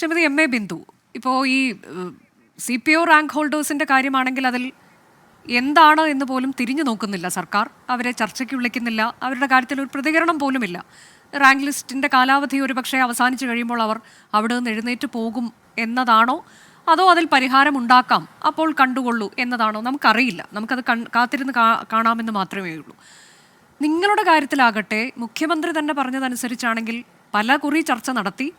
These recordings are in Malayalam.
ശ്രീമതി എം എ ബിന്ദു ഇപ്പോൾ ഈ സി പി ഒ റാങ്ക് ഹോൾഡേഴ്സിന്റെ കാര്യമാണെങ്കിൽ അതിൽ എന്താണ് എന്ന് പോലും തിരിഞ്ഞു നോക്കുന്നില്ല സർക്കാർ. അവരെ ചർച്ചയ്ക്ക് വിളിക്കുന്നില്ല. അവരുടെ കാര്യത്തിൽ ഒരു പ്രതികരണം പോലുമില്ല. റാങ്ക് ലിസ്റ്റിന്റെ കാലാവധി ഒരു പക്ഷേ അവസാനിച്ചു കഴിയുമ്പോൾ അവർ അവിടെ നിന്ന് എഴുന്നേറ്റ് പോകും എന്നതാണോ? അതോ അതിൽ പരിഹാരം ഉണ്ടാക്കാം? അപ്പോൾ കണ്ടുകൊള്ളൂ എന്നതാണോ? നമുക്കറിയില്ല. നമുക്കത് കാത്തിരുന്ന് കാണാമെന്ന് മാത്രമേ ഉള്ളൂ. നിങ്ങളുടെ കാര്യത്തിലാകട്ടെ മുഖ്യമന്ത്രി തന്നെ പറഞ്ഞതനുസരിച്ചാണെങ്കിൽ പല കുറി ചർച്ച നടത്തി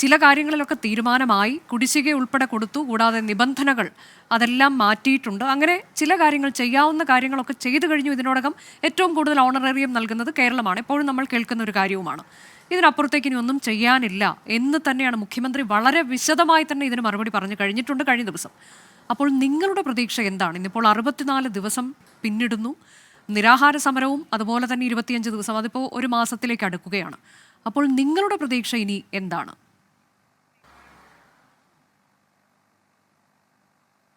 ചില കാര്യങ്ങളിലൊക്കെ തീരുമാനമായി കുടിശ്ശിക ഉൾപ്പെടെ കൊടുത്തു കൂടാതെ നിബന്ധനകൾ അതെല്ലാം മാറ്റിയിട്ടുണ്ട്. അങ്ങനെ ചില കാര്യങ്ങൾ ചെയ്യാവുന്ന കാര്യങ്ങളൊക്കെ ചെയ്തു കഴിഞ്ഞു. ഇതിനോടകം ഏറ്റവും കൂടുതൽ ഓണറേറിയം നൽകുന്നത് കേരളമാണ്. എപ്പോഴും നമ്മൾ കേൾക്കുന്ന ഒരു കാര്യവുമാണ്. ഇതിനപ്പുറത്തേക്ക് ഇനി ഒന്നും ചെയ്യാനില്ല എന്ന് തന്നെയാണ് മുഖ്യമന്ത്രി വളരെ വിശദമായി തന്നെ ഇതിന് മറുപടി പറഞ്ഞു കഴിഞ്ഞിട്ടുണ്ട് കഴിഞ്ഞ ദിവസം. അപ്പോൾ നിങ്ങളുടെ പ്രതീക്ഷ എന്താണ്? ഇന്നിപ്പോൾ അറുപത്തിനാല് ദിവസം പിന്നിടുന്നു. നിരാഹാര സമരവും അതുപോലെ തന്നെ ഇരുപത്തിയഞ്ച് ദിവസം അതിപ്പോൾ ഒരു മാസത്തിലേക്ക് അടുക്കുകയാണ്. അപ്പോൾ നിങ്ങളുടെ പ്രതീക്ഷ ഇനി എന്താണ്?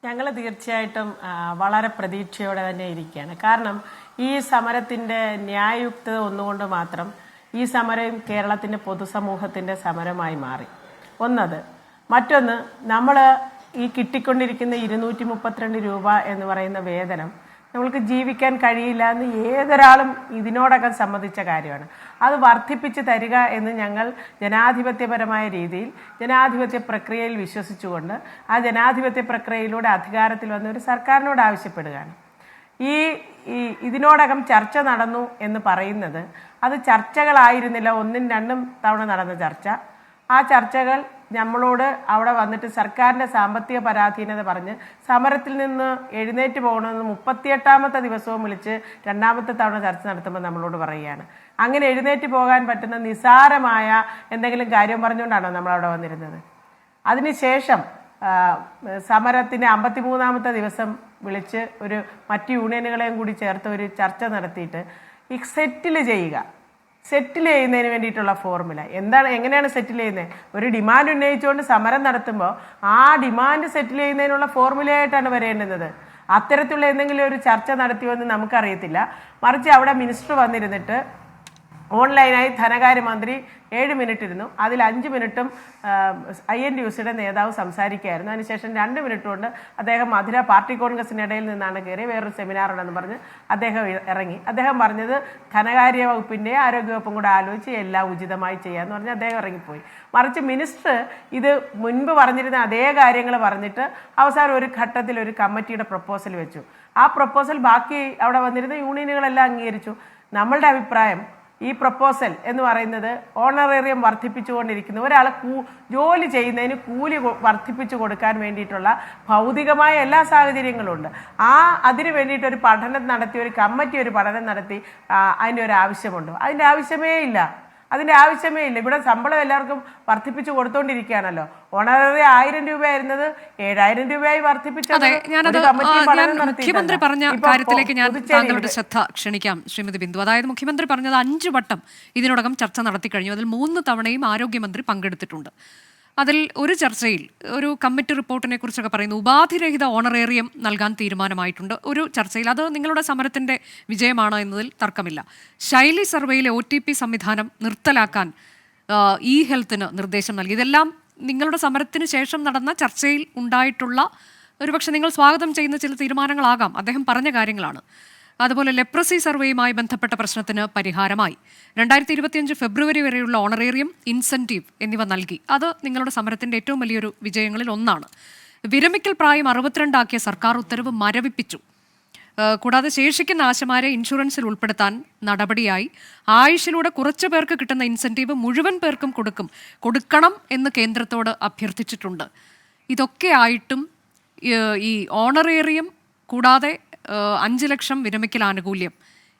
ഞങ്ങൾ തീർച്ചയായിട്ടും വളരെ പ്രതീക്ഷയോടെ തന്നെ ഇരിക്കുകയാണ്. കാരണം ഈ സമരത്തിന്റെ ന്യായയുക്തത ഒന്നുകൊണ്ട് മാത്രം ഈ സമരം കേരളത്തിന്റെ പൊതുസമൂഹത്തിന്റെ സമരമായി മാറി. ഒന്നത് മറ്റൊന്ന് നമ്മൾ ഈ കിട്ടിക്കൊണ്ടിരിക്കുന്ന ഇരുന്നൂറ്റി മുപ്പത്തിരണ്ട് രൂപ എന്ന് പറയുന്ന വേതനം നമ്മൾക്ക് ജീവിക്കാൻ കഴിയില്ല എന്ന് ഏതൊരാളും ഇതിനോടകം സമ്മതിച്ച കാര്യമാണ്. അത് വർദ്ധിപ്പിച്ച് തരിക എന്ന് ഞങ്ങൾ ജനാധിപത്യപരമായ രീതിയിൽ ജനാധിപത്യ പ്രക്രിയയിൽ വിശ്വസിച്ചുകൊണ്ട് ആ ജനാധിപത്യ പ്രക്രിയയിലൂടെ അധികാരത്തിൽ വന്ന ഒരു സർക്കാരിനോട് ആവശ്യപ്പെടുകയാണ്. ഈ ഈ ഇതിനോടകം ചർച്ച നടന്നു എന്ന് പറയുന്നത് അത് ചർച്ചകളായിരുന്നില്ല. ഒന്നും രണ്ടും തവണ നടന്ന ചർച്ച. ആ ചർച്ചകൾ നമ്മളോട് അവിടെ വന്നിട്ട് സർക്കാരിന്റെ സാമ്പത്തിക പരാധീനത പറഞ്ഞ് സമരത്തിൽ നിന്ന് എഴുന്നേറ്റ് പോകണമെന്ന് മുപ്പത്തിയെട്ടാമത്തെ ദിവസവും വിളിച്ച് രണ്ടാമത്തെ തവണ ചർച്ച നടത്തുമ്പോൾ നമ്മളോട് പറയുകയാണ്. അങ്ങനെ എഴുന്നേറ്റ് പോകാൻ പറ്റുന്ന നിസാരമായ എന്തെങ്കിലും കാര്യം പറഞ്ഞുകൊണ്ടാണോ നമ്മളവിടെ വന്നിരുന്നത്? അതിനുശേഷം സമരത്തിന്റെ അമ്പത്തിമൂന്നാമത്തെ ദിവസം വിളിച്ച് ഒരു മറ്റ് യൂണിയനുകളെയും കൂടി ചേർത്ത് ഒരു ചർച്ച നടത്തിയിട്ട് സെറ്റിൽ ചെയ്യുക. സെറ്റിൽ ചെയ്യുന്നതിന് വേണ്ടിയിട്ടുള്ള ഫോർമുല എന്താണ് എങ്ങനെയാണ് സെറ്റിൽ ചെയ്യുന്നത്? ഒരു ഡിമാൻഡ് ഉന്നയിച്ചുകൊണ്ട് സമരം നടത്തുമ്പോൾ ആ ഡിമാൻഡ് സെറ്റിൽ ചെയ്യുന്നതിനുള്ള ഫോർമുലയായിട്ടാണ് വരേണ്ടുന്നത്. അത്തരത്തിലുള്ള എന്തെങ്കിലും ഒരു ചർച്ച നടത്തിയോ എന്ന് നമുക്കറിയത്തില്ല. മറിച്ച് അവിടെ മിനിസ്റ്റർ വന്നിരുന്നിട്ട് ഓൺലൈനായി ധനകാര്യമന്ത്രി ഏഴ് മിനിറ്റ് ഇരുന്നു അതിൽ അഞ്ച് മിനിറ്റും ഐ എൻ ഡി യുസിയുടെ നേതാവ് സംസാരിക്കുകയായിരുന്നു. അതിനുശേഷം രണ്ട് മിനിറ്റ് കൊണ്ട് അദ്ദേഹം മധുര പാർട്ടി കോൺഗ്രസിനിടയിൽ നിന്നാണ് കയറി വേറൊരു സെമിനാർ ഉണ്ടെന്ന് പറഞ്ഞ് അദ്ദേഹം ഇറങ്ങി. അദ്ദേഹം പറഞ്ഞത് ധനകാര്യ വകുപ്പിന്റെ ആരോഗ്യവകുപ്പും കൂടെ ആലോചിച്ച് എല്ലാം ഉചിതമായി ചെയ്യാമെന്ന് പറഞ്ഞ് അദ്ദേഹം ഇറങ്ങിപ്പോയി. മറിച്ച് മിനിസ്റ്റർ ഇത് മുൻപ് പറഞ്ഞിരുന്ന അതേ കാര്യങ്ങൾ പറഞ്ഞിട്ട് അവസാനം ഒരു ഘട്ടത്തിൽ ഒരു കമ്മിറ്റിയുടെ പ്രപ്പോസൽ വെച്ചു. ആ പ്രപ്പോസൽ ബാക്കി അവിടെ വന്നിരുന്ന യൂണിയനുകളെല്ലാം അംഗീകരിച്ചു. നമ്മളുടെ അഭിപ്രായം ഈ പ്രപ്പോസൽ എന്ന് പറയുന്നത് ഓണറേറിയം വർദ്ധിപ്പിച്ചുകൊണ്ടിരിക്കുന്ന. ഒരാൾ കൂ ജോലി ചെയ്യുന്നതിന് കൂലി വർദ്ധിപ്പിച്ചു കൊടുക്കാൻ വേണ്ടിയിട്ടുള്ള ഭൗതികമായ എല്ലാ സാഹചര്യങ്ങളും ഉണ്ട് ആ അതിന് വേണ്ടിയിട്ട് ഒരു പഠനം നടത്തി ഒരു കമ്മിറ്റി ഒരു പഠനം നടത്തി അതിന്റെ ഒരു ആവശ്യമുണ്ട്. അതിന്റെ ആവശ്യമേ ഇല്ല. അതിന്റെ ആവശ്യമേ ഇല്ല. ഇവിടെ ശമ്പളം എല്ലാവർക്കും വർദ്ധിപ്പിച്ചു കൊടുത്തോണ്ടിരിക്കുകയാണല്ലോ. ഓണററി ആയിരം രൂപയായിരുന്നത് ഏഴായിരം രൂപയായി വർദ്ധിപ്പിച്ചത്. മുഖ്യമന്ത്രി പറഞ്ഞ കാര്യത്തിലേക്ക് ഞാൻ താങ്കളുടെ ശ്രദ്ധ ക്ഷണിക്കാം ശ്രീമതി ബിന്ദു. അതായത് മുഖ്യമന്ത്രി പറഞ്ഞത് അഞ്ചു വട്ടം ഇതിനോടകം ചർച്ച നടത്തി കഴിഞ്ഞു. അതിൽ മൂന്ന് തവണയും ആരോഗ്യമന്ത്രി പങ്കെടുത്തിട്ടുണ്ട്. അതിൽ ഒരു ചർച്ചയിൽ ഒരു കമ്മിറ്റി റിപ്പോർട്ടിനെ കുറിച്ചൊക്കെ പറയുന്നു. ഉപാധിരഹിത ഓണറേറിയം നൽകാൻ തീരുമാനമായിട്ടുണ്ട്. ഒരു ചർച്ചയിൽ അത് നിങ്ങളുടെ സമരത്തിന്റെ വിജയമാണ് എന്നതിൽ തർക്കമില്ല. ശൈലി സർവേയിലെ ഒ സംവിധാനം നിർത്തലാക്കാൻ ഇ ഹെൽത്തിന് നിർദ്ദേശം നൽകി. ഇതെല്ലാം നിങ്ങളുടെ സമരത്തിന് ശേഷം നടന്ന ചർച്ചയിൽ ഉണ്ടായിട്ടുള്ള ഒരുപക്ഷെ നിങ്ങൾ സ്വാഗതം ചെയ്യുന്ന ചില തീരുമാനങ്ങളാകാം. അദ്ദേഹം പറഞ്ഞ കാര്യങ്ങളാണ്. അതുപോലെ ലെപ്രസി സർവേയുമായി ബന്ധപ്പെട്ട പ്രശ്നത്തിന് പരിഹാരമായി. രണ്ടായിരത്തി ഇരുപത്തിയഞ്ച് ഫെബ്രുവരി വരെയുള്ള ഓണറേറിയം ഇൻസെന്റീവ് എന്നിവ നൽകി. അത് നിങ്ങളുടെ സമരത്തിന്റെ ഏറ്റവും വലിയൊരു വിജയങ്ങളിൽ ഒന്നാണ്. വിരമിക്കൽ പ്രായം അറുപത്തിരണ്ടാക്കിയ സർക്കാർ ഉത്തരവ് മരവിപ്പിച്ചു. കൂടാതെ ശേഷിക്കുന്ന ആശമാരെ ഇൻഷുറൻസിൽ ഉൾപ്പെടുത്താൻ നടപടിയായി. ആയുഷിലൂടെ കുറച്ച് പേർക്ക് കിട്ടുന്ന ഇൻസെന്റീവ് മുഴുവൻ പേർക്കും കൊടുക്കും കൊടുക്കണം എന്ന് കേന്ദ്രത്തോട് അഭ്യർത്ഥിച്ചിട്ടുണ്ട്. ഇതൊക്കെ ആയിട്ടും ഈ ഓണറേറിയം കൂടാതെ അഞ്ച് ലക്ഷം വിരമിക്കൽ ആനുകൂല്യം.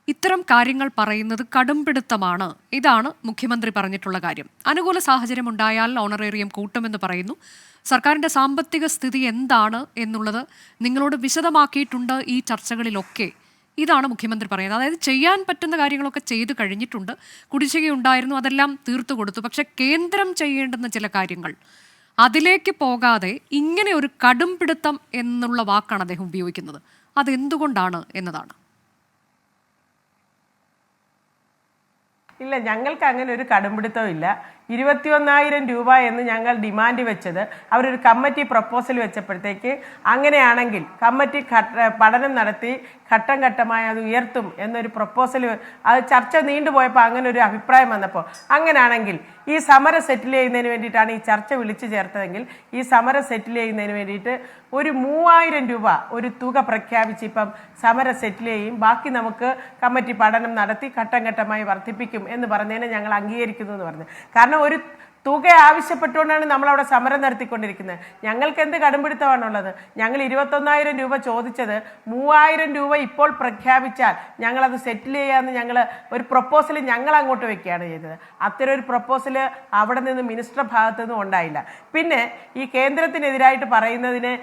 ഇത്തരം കാര്യങ്ങൾ പറയുന്നത് കടുംപിടുത്തമാണ്. ഇതാണ് മുഖ്യമന്ത്രി പറഞ്ഞിട്ടുള്ള കാര്യം. അനുകൂല സാഹചര്യം ഉണ്ടായാൽ ഓണറേറിയം കൂട്ടുമെന്ന് പറയുന്നു. സർക്കാരിന്റെ സാമ്പത്തിക സ്ഥിതി എന്താണ് എന്നുള്ളത് നിങ്ങളോട് വിശദമാക്കിയിട്ടുണ്ട് ഈ ചർച്ചകളിലൊക്കെ. ഇതാണ് മുഖ്യമന്ത്രി പറയുന്നത്. അതായത് ചെയ്യാൻ പറ്റുന്ന കാര്യങ്ങളൊക്കെ ചെയ്തു കഴിഞ്ഞിട്ടുണ്ട്. കുടിശ്ശികയുണ്ടായിരുന്നു അതെല്ലാം തീർത്തു കൊടുത്തു. പക്ഷേ കേന്ദ്രം ചെയ്യേണ്ടുന്ന ചില കാര്യങ്ങൾ അതിലേക്ക് പോകാതെ ഇങ്ങനെ ഒരു കടുംപിടുത്തം എന്നുള്ള വാക്കാണ് അദ്ദേഹം ഉപയോഗിക്കുന്നത്. അതെന്തുകൊണ്ടാണ് എന്നതാണ്. ഇല്ല ഞങ്ങൾക്ക് അങ്ങനെ ഒരു കടുംപിടുത്തവും ഇല്ല. ഇരുപത്തിയൊന്നായിരം രൂപ എന്ന് ഞങ്ങൾ ഡിമാൻഡ് വെച്ചത്. അവരൊരു കമ്മിറ്റി പ്രപ്പോസൽ വെച്ചപ്പോഴത്തേക്ക് അങ്ങനെയാണെങ്കിൽ കമ്മിറ്റി പഠനം നടത്തി ഘട്ടം ഘട്ടമായി അത് ഉയർത്തും എന്നൊരു പ്രപ്പോസൽ അത് ചർച്ച നീണ്ടുപോയപ്പോൾ അങ്ങനെ ഒരു അഭിപ്രായം വന്നപ്പോൾ അങ്ങനെയാണെങ്കിൽ ഈ സമരം സെറ്റിൽ ചെയ്യുന്നതിന് വേണ്ടിയിട്ടാണ് ഈ ചർച്ച വിളിച്ചു ചേർത്തതെങ്കിൽ ഈ സമരം സെറ്റിൽ ചെയ്യുന്നതിന് വേണ്ടിയിട്ട് ഒരു മൂവായിരം രൂപ ഒരു തുക പ്രഖ്യാപിച്ച് ഇപ്പം സമരം സെറ്റിൽ ചെയ്യും. ബാക്കി നമുക്ക് കമ്മിറ്റി പഠനം നടത്തി ഘട്ടം ഘട്ടമായി വർദ്ധിപ്പിക്കും എന്ന് പറഞ്ഞതിനെ ഞങ്ങൾ അംഗീകരിക്കുന്നു എന്ന് പറഞ്ഞു. കാരണം ഒരു തുക ആവശ്യപ്പെട്ടുകൊണ്ടാണ് നമ്മൾ അവിടെ സമരം നടത്തിക്കൊണ്ടിരിക്കുന്നത്. ഞങ്ങൾക്ക് എന്ത് കടുംപിടുത്തമാണുള്ളത്? ഞങ്ങൾ ഇരുപത്തൊന്നായിരം രൂപ ചോദിച്ചത് മൂവായിരം രൂപ ഇപ്പോൾ പ്രഖ്യാപിച്ചാൽ ഞങ്ങളത് സെറ്റിൽ ചെയ്യാമെന്ന് ഞങ്ങൾ ഒരു പ്രപ്പോസൽ ഞങ്ങൾ അങ്ങോട്ട് വെക്കുകയാണ് ചെയ്തത്. അത്തരം ഒരു പ്രപ്പോസൽ അവിടെ നിന്ന് മിനിസ്റ്റർ ഭാഗത്തു നിന്നും ഉണ്ടായില്ല. പിന്നെ ഈ കേന്ദ്രത്തിനെതിരായിട്ട് പറയുന്നതിന്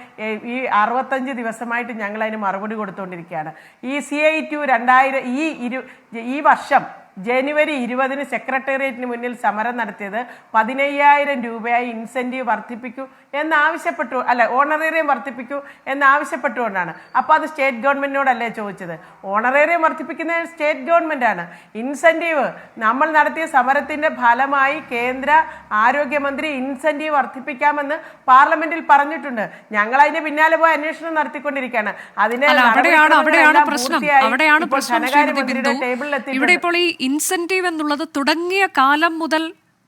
ഈ അറുപത്തഞ്ച് ദിവസമായിട്ട് ഞങ്ങൾ അതിന് മറുപടി കൊടുത്തുകൊണ്ടിരിക്കുകയാണ്. ഈ സി ഐ ടു രണ്ടായിരം ഈ ഇരു ഈ വർഷം ജനുവരി ഇരുപതിന് സെക്രട്ടേറിയറ്റിന് മുന്നിൽ സമരം നടത്തിയത് പതിനയ്യായിരം രൂപയായി ഇൻസെന്റീവ് വർദ്ധിപ്പിക്കൂ എന്നാവശ്യപ്പെട്ടു അല്ല ഓണറേറിയം വർദ്ധിപ്പിക്കൂ എന്നാവശ്യപ്പെട്ടുകൊണ്ടാണ്. അപ്പോൾ അത് സ്റ്റേറ്റ് ഗവൺമെന്റിനോടല്ലേ ചോദിച്ചത്? ഓണറേറിയം വർദ്ധിപ്പിക്കുന്നത് സ്റ്റേറ്റ് ഗവൺമെന്റ് ആണ്. ഇൻസെന്റീവ് നമ്മൾ നടത്തിയ സമരത്തിന്റെ ഫലമായി കേന്ദ്ര ആരോഗ്യമന്ത്രി ഇൻസെന്റീവ് വർദ്ധിപ്പിക്കാമെന്ന് പാർലമെന്റിൽ പറഞ്ഞിട്ടുണ്ട്. ഞങ്ങൾ അതിന്റെ പിന്നാലെ പോയി അന്വേഷണം നടത്തിക്കൊണ്ടിരിക്കുകയാണ്. ടേബിളിലെത്തി അവിടെയാണ് അവിടെയാണ് പ്രശ്നം. അവിടെയാണ് പ്രശ്നം ഇവിടെ ഇപ്പോൾ ഈ ഇൻസെന്റീവ് എന്നുള്ളത് തുടങ്ങിയ കാലം മുതൽ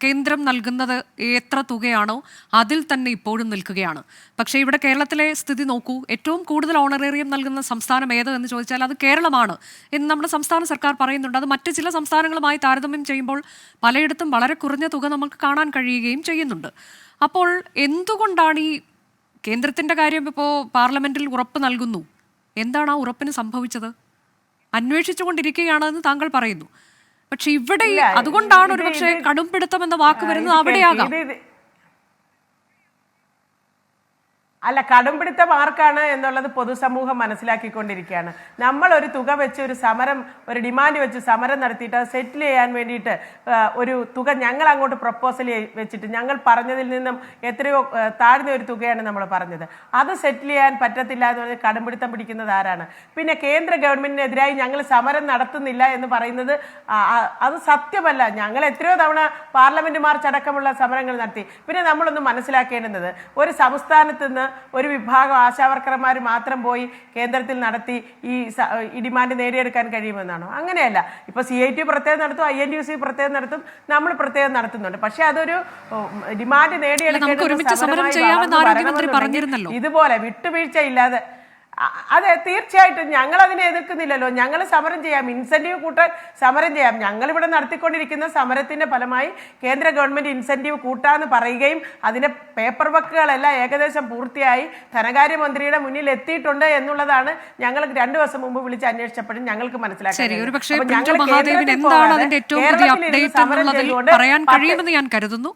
കേന്ദ്രം നൽകുന്നത് എത്ര തുകയാണോ അതിൽ തന്നെ ഇപ്പോഴും നിൽക്കുകയാണ്. പക്ഷേ ഇവിടെ കേരളത്തിലെ സ്ഥിതി നോക്കൂ. ഏറ്റവും കൂടുതൽ ഓണറേറിയം നൽകുന്ന സംസ്ഥാനം ഏത് എന്ന് ചോദിച്ചാൽ അത് കേരളമാണ്. എന്ന് നമ്മുടെ സംസ്ഥാന സർക്കാർ പറയുന്നുണ്ട്. അത് മറ്റ് ചില സംസ്ഥാനങ്ങളുമായി താരതമ്യം ചെയ്യുമ്പോൾ പലയിടത്തും വളരെ കുറഞ്ഞ തുക നമുക്ക് കാണാൻ കഴിയുകയും ചെയ്യുന്നുണ്ട്. അപ്പോൾ എന്തുകൊണ്ടാണ് ഈ കേന്ദ്രത്തിന്റെ കാര്യം ഇപ്പോൾ പാർലമെന്റിൽ ഉറപ്പ് നൽകുന്നു? എന്താണ് ആ ഉറപ്പിന് സംഭവിച്ചത്? അന്വേഷിച്ചുകൊണ്ടിരിക്കുകയാണെന്ന് താങ്കൾ പറയുന്നു. പക്ഷെ ഇവിടെ അതുകൊണ്ടാണ് ഒരുപക്ഷെ ഒരു പക്ഷേ കടുംപിടുത്തം എന്ന വാക്ക് വരുന്നത് അവിടെയാകാം ഇത് ഇത് അല്ല കടുംപിടുത്തം മാർക്കാണ് എന്നുള്ളത് പൊതുസമൂഹം മനസ്സിലാക്കിക്കൊണ്ടിരിക്കുകയാണ്. നമ്മൾ ഒരു തുക വെച്ച് ഒരു സമരം ഒരു ഡിമാൻഡ് വെച്ച് സമരം നടത്തിയിട്ട് അത് സെറ്റിൽ ചെയ്യാൻ വേണ്ടിയിട്ട് ഒരു തുക ഞങ്ങൾ അങ്ങോട്ട് പ്രപ്പോസൽ വെച്ചിട്ട് ഞങ്ങൾ പറഞ്ഞതിൽ നിന്നും എത്രയോ താഴ്ന്ന ഒരു തുകയാണ് നമ്മൾ പറഞ്ഞത്. അത് സെറ്റിൽ ചെയ്യാൻ പറ്റത്തില്ല എന്ന് പറഞ്ഞ് കടുംപിടുത്തം പിടിക്കുന്നത് ആരാണ്? പിന്നെ കേന്ദ്ര ഗവൺമെന്റിനെതിരായി ഞങ്ങൾ സമരം നടത്തുന്നില്ല എന്ന് പറയുന്നത് അത് സത്യമല്ല. ഞങ്ങൾ എത്രയോ തവണ പാർലമെന്റ് മാർച്ച് അടക്കമുള്ള സമരങ്ങൾ നടത്തി. പിന്നെ നമ്മളൊന്ന് മനസ്സിലാക്കേണ്ടുന്നത് ഒരു സംസ്ഥാനത്ത് നിന്ന് ഒരു വിഭാഗം ആശാവർക്കർമാർ മാത്രം പോയി കേന്ദ്രത്തിൽ നടത്തി ഈ ഈ ഡിമാൻഡ് നേടിയെടുക്കാൻ കഴിയുമെന്നാണോ? അങ്ങനെയല്ല. ഇപ്പോൾ സി ഐ ടി പ്രത്യേകം നടത്തും ഐ എൻ യു സി പ്രത്യേകം നടത്തും നമ്മൾ പ്രത്യേകം നടത്തുന്നുണ്ട്. പക്ഷേ അതൊരു ഡിമാൻഡ് നേടിയെടുക്കാൻ. ഇതുപോലെ വിട്ടുവീഴ്ച ഇല്ലാതെ അതെ തീർച്ചയായിട്ടും. ഞങ്ങൾ അതിനെ എതിർക്കുന്നില്ലല്ലോ. ഞങ്ങൾ സമരം ചെയ്യാം. ഇൻസെന്റീവ് കൂട്ടാൻ സമരം ചെയ്യാം. ഞങ്ങൾ ഇവിടെ നടത്തിക്കൊണ്ടിരിക്കുന്ന സമരത്തിന്റെ ഫലമായി കേന്ദ്ര ഗവൺമെന്റ് ഇൻസെന്റീവ് കൂട്ടാന്ന് പറയുകയും അതിന്റെ പേപ്പർ വർക്കുകളെല്ലാം ഏകദേശം പൂർത്തിയായി ധനകാര്യമന്ത്രിയുടെ മുന്നിൽ എത്തിയിട്ടുണ്ട് എന്നുള്ളതാണ് ഞങ്ങൾ രണ്ടു ദിവസം മുമ്പ് വിളിച്ച് അന്വേഷിച്ചപ്പോഴും ഞങ്ങൾക്ക് മനസ്സിലാക്കി ഞങ്ങൾ പറയാൻ കഴിയുമെന്ന് ഞാൻ കരുതുന്നു.